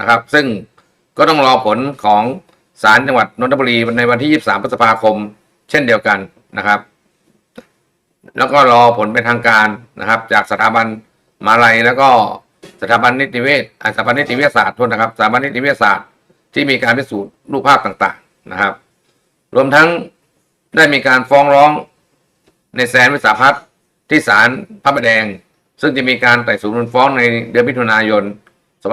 นะครับ ซึ่งก็ต้องรอผลของศาลจังหวัดนนทบุรีในวันที่ 23พฤษภาคม เช่นเดียวกันนะครับ แล้วก็รอผลเป็นทางการนะครับ จากสถาบันมาลัยแล้วก็สถาบันนิติเวชอ่าสถาบันนิติเวิทยาศาสตร์ทษนนะครับสถาบันนิติเวิทยาศาสตร์ที่มีการพิสูจน์รูปภาพต่างๆนะครับ รวมทั้งได้มีการฟ้องร้องในแสนวิสาพัฒน์ที่ศาลพระประแดง ซึ่งจะมีการไต่สวนมูลฟ้องในเดือนมิถุนายน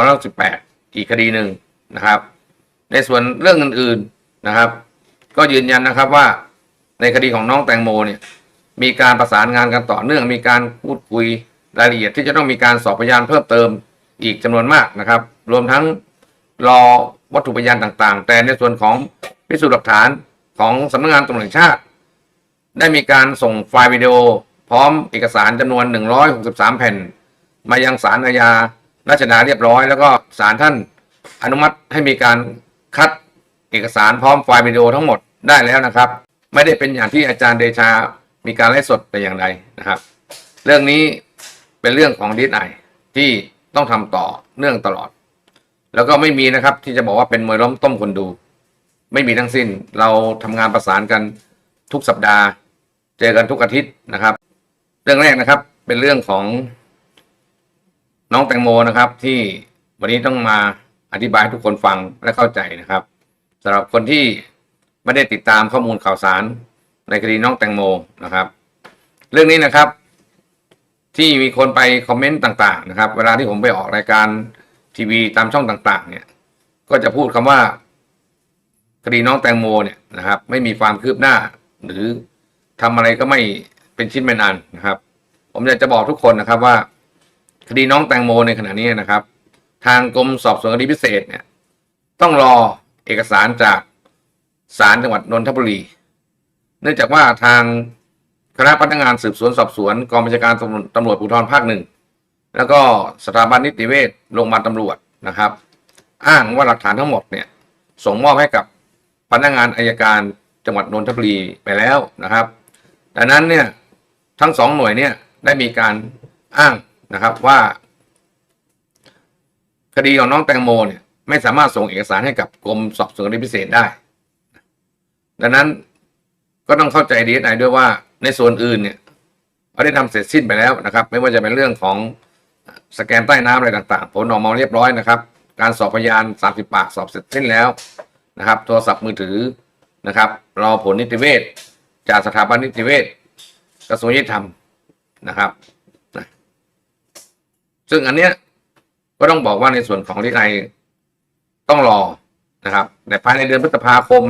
2518 อีกคดีหนึ่งนะครับ ในส่วนเรื่องอื่นๆนะครับ ก็ยืนยันนะครับว่าในคดีของน้องแตงโมเนี่ยมีการประสานงานกันต่อเนื่องมีการพูดคุยรายละเอียดที่จะต้องมีการสอบพยานเพิ่มเติมอีกจำนวนมากนะครับ รวมทั้งรอวัตถุพยานต่างๆ แต่ในส่วนของพิสูจน์หลักฐานของสำนักงานตำรวจแห่งชาติ ได้มีการส่งไฟล์วิดีโอ พร้อมเอกสารจำนวน 163 แผ่น มายังศาลอาญา ราชดาเรียบร้อย แล้วก็ศาลท่านอนุมัติให้มีการคัดเอกสารพร้อมไฟล์วิดีโอทั้งหมดได้แล้วนะครับ ไม่ได้เป็นอย่างที่อาจารย์เดชา มีการไลฟ์สดแต่อย่างใดนะครับ เรื่องนี้เป็นเรื่องของดีไอที่ต้องทำต่อเนื่องตลอด แล้วก็ไม่มีนะครับที่จะบอกว่าเป็นมวยล้มต้มคนดู ไม่มีทั้งสิ้นเราทำงานประสานกันทุกสัปดาห์ เจอกันทุกอาทิตย์นะครับ เรื่องแรกนะครับเป็นเรื่องของ น้องแตงโมนะครับ ที่วันนี้ต้องมาอธิบายให้ทุกคนฟังและเข้าใจนะครับสำหรับคนที่ไม่ได้ติดตามข้อมูลข่าวสาร ในคดีน้องแตงโมนะครับ เรื่องนี้นะครับ ที่มีคนไปคอมเมนต์ต่าง ๆ นะครับ เวลาที่ผมไปออกรายการทีวีตามช่องต่าง ๆ เนี่ย ก็จะพูดคำว่าคดีน้องแตงโมเนี่ยนะครับ ไม่มีความคืบหน้า หรือทำอะไรก็ไม่เป็นชิ้นเป็นอันนะครับ ผมอยากจะบอกทุกคนนะครับว่า คดีน้องแตงโมในขณะนี้นะครับ ทางกรมสอบสวนคดีพิเศษเนี่ย ต้องรอเอกสารจากศาลจังหวัดนนทบุรี เนื่องจากว่าทางคณะพนักงานสืบสวนสอบสวนกองบัญชาการตำรวจตำรวจภูธรภาคหนึ่งแล้วก็สถาบันนิติเวชโรงพยาบาลตำรวจนะครับ อ้างว่าหลักฐานทั้งหมดเนี่ย ส่งมอบให้กับพนักงานอายการจังหวัดนนทบุรีไปแล้วนะครับ ดังนั้นเนี่ยทั้งสองหน่วยเนี่ยได้มีการอ้าง นะครับว่า คดีของน้องแตงโมเนี่ยไม่สามารถส่งเอกสารให้กับกรมสอบสวนคดีพิเศษได้ ดังนั้นก็ต้องเข้าใจดีไอด้วยว่าในส่วนอื่นเนี่ยเขาได้ทำเสร็จสิ้นไปแล้วนะครับ ไม่ว่าจะเป็นเรื่องของสแกนใต้น้ำอะไรต่างๆ ผลออกมาเรียบร้อยนะครับ การสอบพยาน30ปากสอบเสร็จสิ้นแล้วนะครับ โทรศัพท์มือถือนะครับ รอผลนิติเวชจากสถาบันนิติเวชกระทรวงยุติธรรมนะครับ ซึ่งอันเนี้ยก็ต้องบอกว่าในส่วนของดีไอต้องรอนะครับแต่ภายในเดือนพฤษภาคม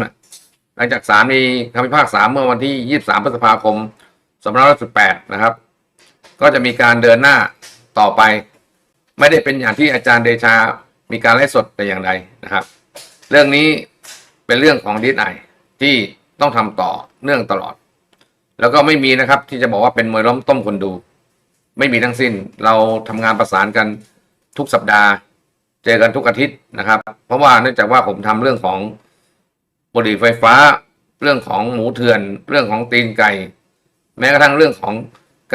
หลังจากศาลมีคำพิพากษาเมื่อวันที่ 23 พฤษภาคม2518นะครับ ก็จะมีการเดินหน้าต่อไป ไม่ได้เป็นอย่างที่อาจารย์เดชา มีการไลฟ์สดแต่อย่างใดนะครับ เรื่องนี้เป็นเรื่องของดีไอที่ต้องทำต่อเนื่องตลอด แล้วก็ไม่มีนะครับที่จะบอกว่าเป็นมวยล้มต้มคนดู ไม่มีทั้งสิ้น เราทำงานประสานกันทุกสัปดาห์ เจอกันทุกอาทิตย์นะครับ เพราะว่าเนื่องจากว่าผมทำเรื่องของบุหรี่ไฟฟ้า เรื่องของหมูเถื่อน เรื่องของตีนไก่ แม้กระทั่งเรื่องของ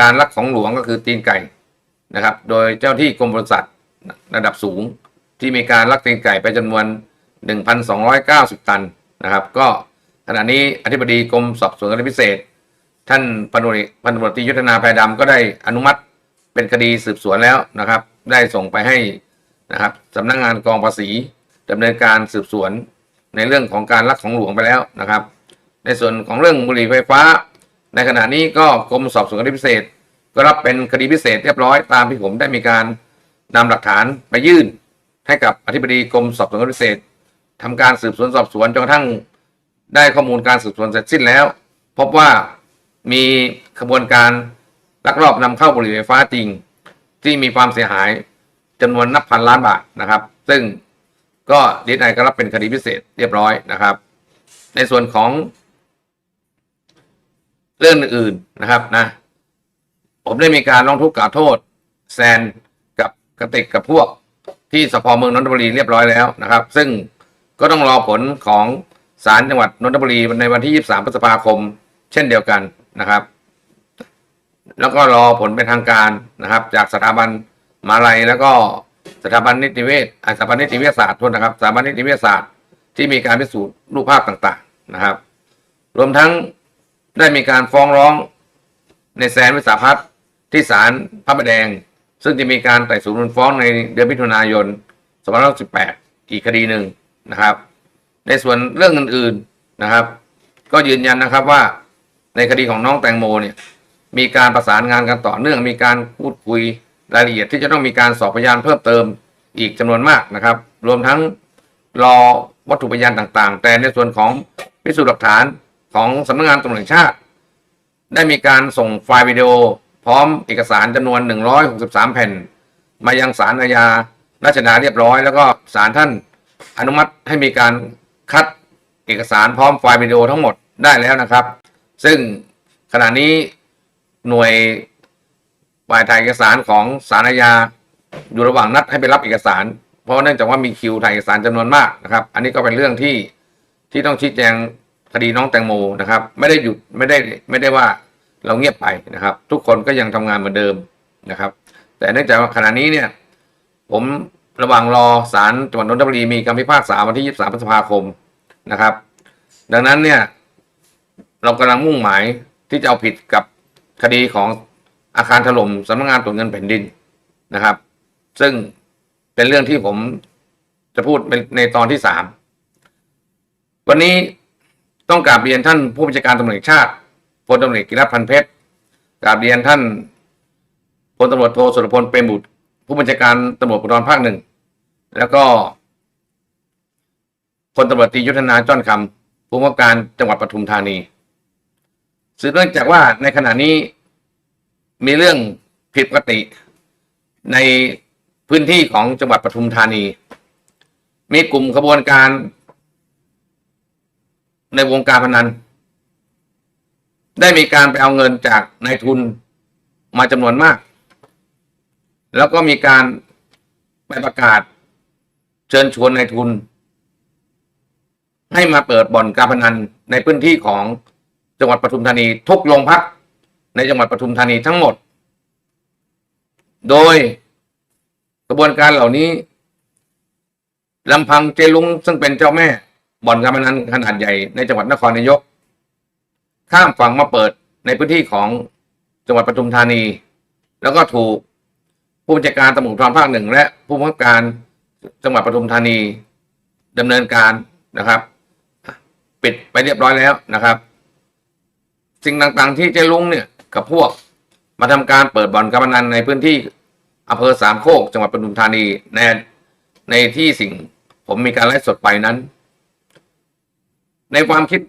การลักของหลวงก็คือตีนไก่นะครับ โดยเจ้าที่กรมบริษัทระดับสูงที่มีการลักตีนไก่ไปจำนวน 1,290 ตันนะครับ ก็ขณะนี้อธิบดีกรมสอบสวนคดีพิเศษ ท่านพันตำรวจพันตำรวจตรียุทธนาภายดำก็ได้อนุมัติเป็นคดีสืบสวนแล้วนะครับ ได้ส่งไปให้นะครับสำนักงานกองภาษีดำเนินการสืบสวนในเรื่องของการลักของหลวงไปแล้วนะครับ ในส่วนของเรื่องบุหรี่ไฟฟ้า ในขณะนี้ก็กรมสอบสวนคดีพิเศษ ก็รับเป็นคดีพิเศษเรียบร้อยตามที่ผมได้มีการนำหลักฐานไปยื่น ให้กับอธิบดีกรมสอบสวนคดีพิเศษทำการสืบสวนสอบสวนจนกระทั่งได้ข้อมูลการสืบสวนเสร็จสิ้นแล้ว พบว่า มีขบวนการลักลอบนำเข้าบุหรี่ไฟฟ้าจริง ที่มีความเสียหายจำนวนนับพันล้านบาทนะครับ ซึ่งก็ดีไอก็รับเป็นคดีพิเศษเรียบร้อยนะครับ ในส่วนของเรื่องอื่นๆนะครับนะ ผมได้มีการร้องทุกข์กล่าวโทษ แซนกับกระติกกับพวกที่สพเมืองนนทบุรีเรียบร้อยแล้วนะครับ ซึ่งก็ต้องรอผลของศาลจังหวัดนนทบุรีในวันที่ 23 พฤษภาคม เช่นเดียวกัน นะครับ แล้วก็รอผลเป็นทางการนะครับ จากสถาบันมาลัยแล้วก็สถาบันนิติเวชสถาบันนิติเวิทยาศาสตร์ทษนนะครับสถาบันนิติเวิทยาศาสตร์ที่มีการพิสูจน์รูปภาพต่างๆนะครับ รวมทั้งได้มีการฟ้องร้องในแสนวิสาพัฒน์ที่ศาลพระประแดง ซึ่งจะมีการไต่สวนมูลฟ้องในเดือนมิถุนายน2518อีกคดีหนึ่งนะครับ ในส่วนเรื่องอื่นๆนะครับ ก็ยืนยันนะครับว่า ในคดีของน้องแตงโมเนี่ยมีการประสานงานกันต่อเนื่องมีการพูดคุยรายละเอียดที่จะต้องมีการสอบพยานเพิ่มเติมอีกจำนวนมากนะครับ รวมทั้งรอวัตถุพยานต่างๆ แต่ในส่วนของพิสูจน์หลักฐานของสำนักงานตำรวจแห่งชาติ ได้มีการส่งไฟล์วิดีโอ พร้อมเอกสารจำนวน 163 แผ่น มายังศาลอาญาราชดาเรียบร้อย แล้วก็ศาลท่านอนุมัติให้มีการคัดเอกสารพร้อมไฟล์วิดีโอทั้งหมดได้แล้วนะครับ ซึ่งขณะนี้หน่วยฝ่ายถ่ายเอกสารของศาลอาญาอยู่ระหว่างนัดให้ไปรับเอกสาร เพราะเนื่องจากว่ามีคิวถ่ายเอกสารจำนวนมากนะครับ อันนี้ก็เป็นเรื่องที่ที่ต้องชี้แจงคดีน้องแตงโมนะครับ ไม่ได้หยุดไม่ได้ไม่ได้ว่าเราเงียบไปนะครับ ทุกคนก็ยังทำงานเหมือนเดิมนะครับ แต่เนื่องจากว่าขณะนี้เนี่ย ผมระหว่างรอศาลจังหวัดนนทบุรีมีคำพิพากษาวันที่ 23พฤษภาคมนะครับ ดังนั้นเนี่ย เรากำลังมุ่งหมายที่จะเอาผิดกับคดีของอาคารถล่มสำนักงานตรวจเงินแผ่นดินนะครับ ซึ่งเป็นเรื่องที่ผมจะพูดเป็นในตอนที่สามวันนี้ต้องกราบเรียนท่านผู้บัญชาการตำรวจแห่งชาติพลตำรวจกิรติพันเพชรกราบเรียนท่านพลตำรวจโทสุรพลเปรมบุตร ผู้บัญชาการตำรวจภูธรภาคหนึ่งแล้วก็พลตำรวจตียุทธนาจ้อนคำผู้ว่าการจังหวัดปทุมธานี สืบเนื่องจากว่าในขณะนี้มีเรื่องผิดปกติในพื้นที่ของจังหวัดปทุมธานี มีกลุ่มขบวนการ ในวงการพนัน ได้มีการไปเอาเงินจากนายทุนมาจำนวนมาก แล้วก็มีการไปประกาศ เชิญชวนนายทุน ให้มาเปิดบ่อนการพนันในพื้นที่ของ จังหวัดปทุมธานีทุกโรงพักในจังหวัดปทุมธานีทั้งหมด โดยกระบวนการเหล่านี้ลำพังเจลุงซึ่งเป็นเจ้าแม่บ่อนการพนันขนาดใหญ่ในจังหวัดนครนายก ข้ามฝั่งมาเปิดในพื้นที่ของจังหวัดปทุมธานี แล้วก็ถูกผู้บัญชาการตำรวจภูธรภาคหนึ่งและผู้บังคับการจังหวัดปทุมธานีดำเนินการนะครับ ปิดไปเรียบร้อยแล้วนะครับ สิ่งต่างๆ ที่เจลุงเนี่ยกับพวก มาทำการเปิดบ่อนการพนันในพื้นที่อำเภอสามโคกจังหวัดปทุมธานีในในที่สิ่งผมมีการไลฟ์สดไปนั้น ในความคิด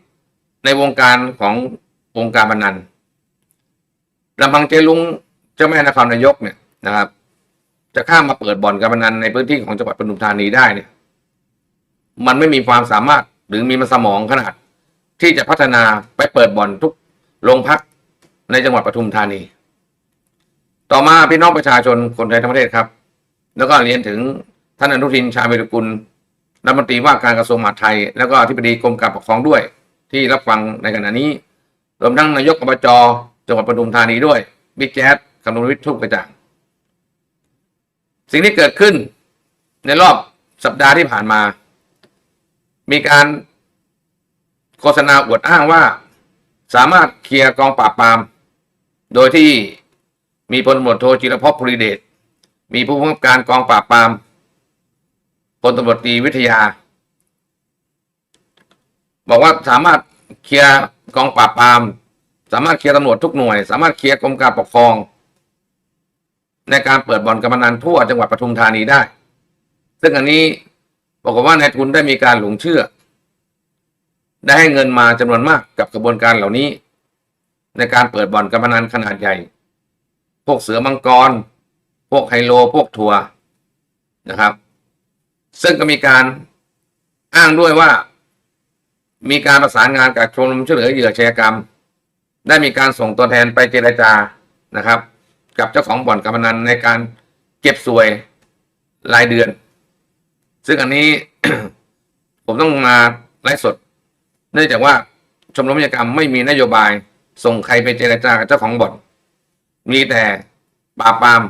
ในวงการของวงการพนันลำพังเจลุงเจ้าแม่นครนายกเนี่ยนะครับ จะข้ามมาเปิดบ่อนการพนันในพื้นที่ของจังหวัดปทุมธานีได้เนี่ย มันไม่มีความสามารถหรือมีมันสมองขนาด ที่จะพัฒนาไปเปิดบ่อนทุก โรงพักในจังหวัดปทุมธานี ต่อมาพี่น้องประชาชนคนไทยทั้งประเทศครับ แล้วก็เรียนถึงท่านอนุทินชาญวิรุกุลรัฐมนตรีว่าการกระทรวงมหาดไทย แล้วก็อธิบดีกรมการปกครองด้วย ที่รับฟังในขณะนี้ รวมทั้งนายกอบจจังหวัดปทุมธานีด้วยบิ๊กแจ๊ดคำนวณวิทย์ทุกกระจ่าง สิ่งที่เกิดขึ้นในรอบสัปดาห์ที่ผ่านมา มีการโฆษณาอวดอ้างว่า สามารถเคลียร์กองปราบปราม โดยที่มีพลตำรวจโทจิรพภูริเดชมีผู้บังคับการกองปราบปรามพลตำรวจตรีวิทยา บอกว่าสามารถเคลียร์กองปราบปราม สามารถเคลียร์ตำรวจทุกหน่วย สามารถเคลียร์กรมการปกครอง ในการเปิดบ่อนการพนันทั่วจังหวัดปทุมธานีได้ ซึ่งอันนี้บอกว่านายทุนได้มีการหลงเชื่อ ได้ให้เงินมาจำนวนมากกับกระบวนการเหล่านี้ ในการเปิดบ่อนการพนันขนาดใหญ่ พวกเสือมังกร พวกไฮโล พวกทัวร์นะครับ ซึ่งก็มีการอ้างด้วยว่า มีการประสานงานกับชมรมช่วยเหลือเหยื่ออาชญากรรม ได้มีการส่งตัวแทนไปเจรจานะครับ กับเจ้าของบ่อนการพนันในการเก็บสวยรายเดือน ซึ่งอันนี้ ผมต้องมาไลฟ์สด เนื่องจากว่าชมรมอาชญากรรมไม่มีนโยบายส่งใครไปเจรจากับเจ้าของบ่อน มีแต่ปราบปราม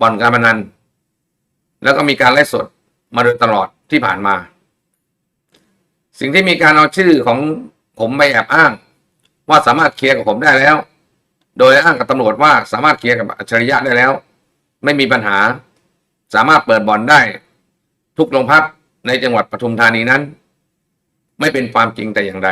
บ่อนการพนัน แล้วก็มีการไลฟ์สดมาโดยตลอดที่ผ่านมา สิ่งที่มีการเอาชื่อของผมไปแอบอ้าง ว่าสามารถเคลียร์กับผมได้แล้ว โดยอ้างกับตำรวจว่าสามารถเคลียร์กับอัจฉริยะได้แล้ว ไม่มีปัญหา สามารถเปิดบ่อนได้ ทุกโรงพักในจังหวัดปทุมธานีนั้น ไม่เป็นความจริงแต่อย่างใด